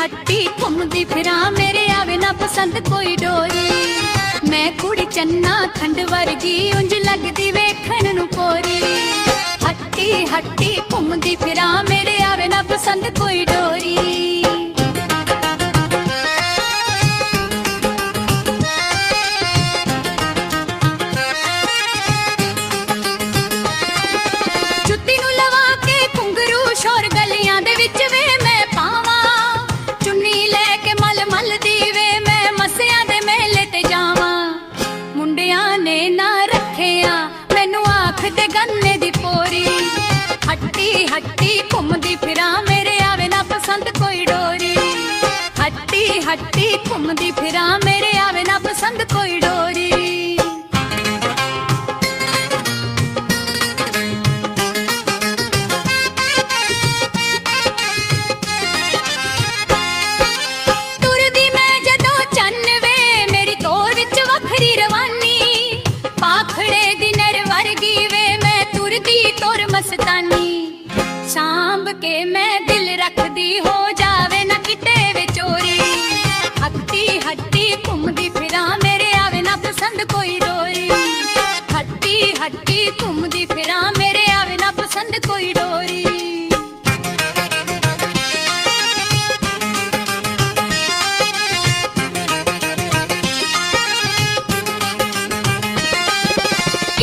ਹੱਟੀ ਘੁੰਮਦੀ ਫਿਰਾਂ, ਮੇਰੇ ਆਵੇ ਨਾ ਪਸੰਦ ਕੋਈ ਡੋਰੀ। ਮੈਂ ਕੁੜੀ ਚੰਨਾ ਖੰਡ ਵਰਗੀ, ਉਂਝ ਲੱਗਦੀ ਵੇਖਣ ਨੂੰ ਕੋਰੀ ਹੱਟੀ ਹੱਟੀ ਘੁੰਮਦੀ ਫਿਰਾਂ, ਮੇਰੇ ਆਵੇ ਨਾ ਪਸੰਦ ਕੋਈ ਡੋਰੀ। ਦੇ ਗੰਨੇ ਦੀ ਪੋਰੀ। ਹੱਟੀ ਹੱਟੀ ਘੁੰਮਦੀ ਫਿਰਾਂ, ਮੇਰੇ ਆਵੇ ਨਾ ਪਸੰਦ ਕੋਈ ਡੋਰੀ। ਹੱਟੀ ਹੱਟੀ ਘੁੰਮਦੀ ਫਿਰਾਂ, ਮੇਰੇ ਆਵੇ ਨਾ ਪਸੰਦ ਕੋਈ ਡੋਰੀ। ਤੋਰ ਮਸਤਾਨੀ ਸਾਂਭ ਕੇ ਮੈਂ ਦਿਲ ਰੱਖਦੀ ਹੋ ਜਾਵੇ ਨਾ ਕਿਤੇ ਵੇ ਚੋਰੀ। ਹੱਟੀ ਹੱਟੀ ਘੁੰਮਦੀ ਫਿਰਾਂ, ਮੇਰੇ ਆਵੇ ਨਾ ਪਸੰਦ ਕੋਈ ਡੋਰੀ। ਹੱਟੀ ਹੱਟੀ ਘੁੰਮਦੀ ਫਿਰਾਂ, ਮੇਰੇ ਆਵੇ ਨਾ ਪਸੰਦ ਕੋਈ ਡੋਰੀ।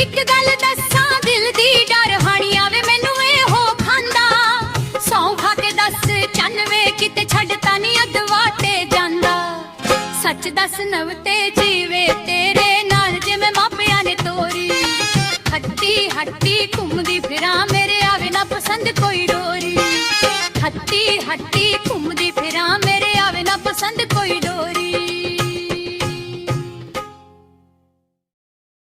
ਇੱਕ ਚੰਨਵੇ ਕਿਤੇ ਛੱਡਤਾ ਨਹੀਂ ਅਦਵਾਟੇ ਜਾਂਦਾ। ਸੱਚ ਦੱਸ ਨਵ ਤੇ ਜੀਵੇ ਤੇਰੇ ਨਾਲ ਜਿਵੇਂ ਮਾਪਿਆਂ ਨੇ ਤੋਰੀ। ਹੱਟੀ ਹੱਟੀ ਘੁੰਮਦੀ ਫਿਰਾਂ, ਮੇਰੇ ਆਵੇ ਨਾ ਪਸੰਦ ਕੋਈ ਡੋਰੀ। ਹੱਟੀ ਹੱਟੀ ਘੁੰਮਦੀ ਫਿਰਾਂ